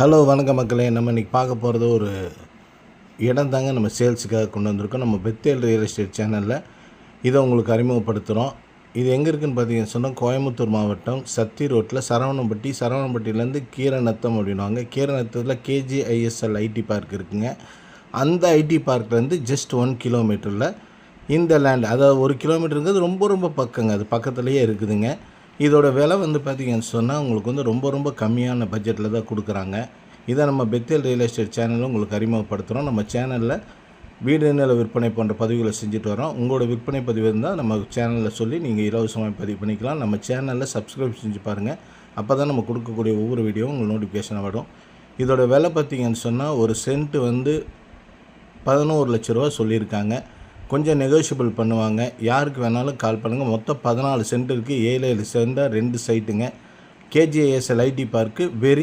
Hello வணக்கம் மக்களே. நம்ம இன்றைக்கி பார்க்க போகிறது ஒரு இடம் தாங்க நம்ம சேல்ஸுக்காக கொண்டு வந்திருக்கோம். நம்ம பெத்தேல் ரியல் எஸ்டேட் சேனலில் இதை உங்களுக்கு அறிமுகப்படுத்துகிறோம் இது எங்கே இருக்குதுன்னு பார்த்தீங்கன்னு சொன்னால் கோயம்புத்தூர் மாவட்டம் சத்தி ரோட்டில் சரவணம்பட்டி. சரவணம்பட்டியிலேருந்து கீரநத்தம் அப்படின்வாங்க கீரநத்தத்தில் கேஜிஐஎஸ்எல் ஐடி பார்க் இருக்குங்க. அந்த ஐடி பார்க்லேருந்து ஜஸ்ட் ஒன் கிலோமீட்டரில் இந்த லேண்ட் அதாவது ஒரு கிலோமீட்டருங்கிறது ரொம்ப ரொம்ப பக்கங்க. அது பக்கத்துலேயே இருக்குதுங்க. இதோட விலை வந்து பார்த்தீங்கன்னு சொன்னால் உங்களுக்கு வந்து ரொம்ப ரொம்ப கம்மியான பட்ஜெட்டில் தான் கொடுக்குறாங்க. இதை நம்ம பெத்தேல் ரியல் எஸ்டேட் சேனலில் உங்களுக்கு அறிமுகப்படுத்துகிறோம் நம்ம சேனலில் வீடு நில விற்பனை போன்ற பதிவுகளை செஞ்சுட்டு வரோம் உங்களோட விற்பனை பதிவு இருந்தால் நம்ம சேனலில் சொல்லி நீங்கள் இலவசமாக பதிவு பண்ணிக்கலாம். நம்ம சேனலில் சப்ஸ்கிரைப் செஞ்சு பாருங்கள் அப்போ தான் நம்ம கொடுக்கக்கூடிய ஒவ்வொரு வீடியோவும் உங்களுக்கு நோட்டிஃபிகேஷனாக வரும். இதோட விலை பார்த்தீங்கன்னு சொன்னால் ஒரு சென்ட் வந்து பதினோரு லட்ச ரூபா சொல்லியிருக்காங்க. கொஞ்சம் நெகோஷியபிள் பண்ணுவாங்க. யாருக்கு வேணாலும் கால் பண்ணுங்கள் மொத்தம் பதினாலு சென்ட் இருக்குது ஏழு ஏழு சென்டாக ரெண்டு சைட்டுங்க K G A S L IT park very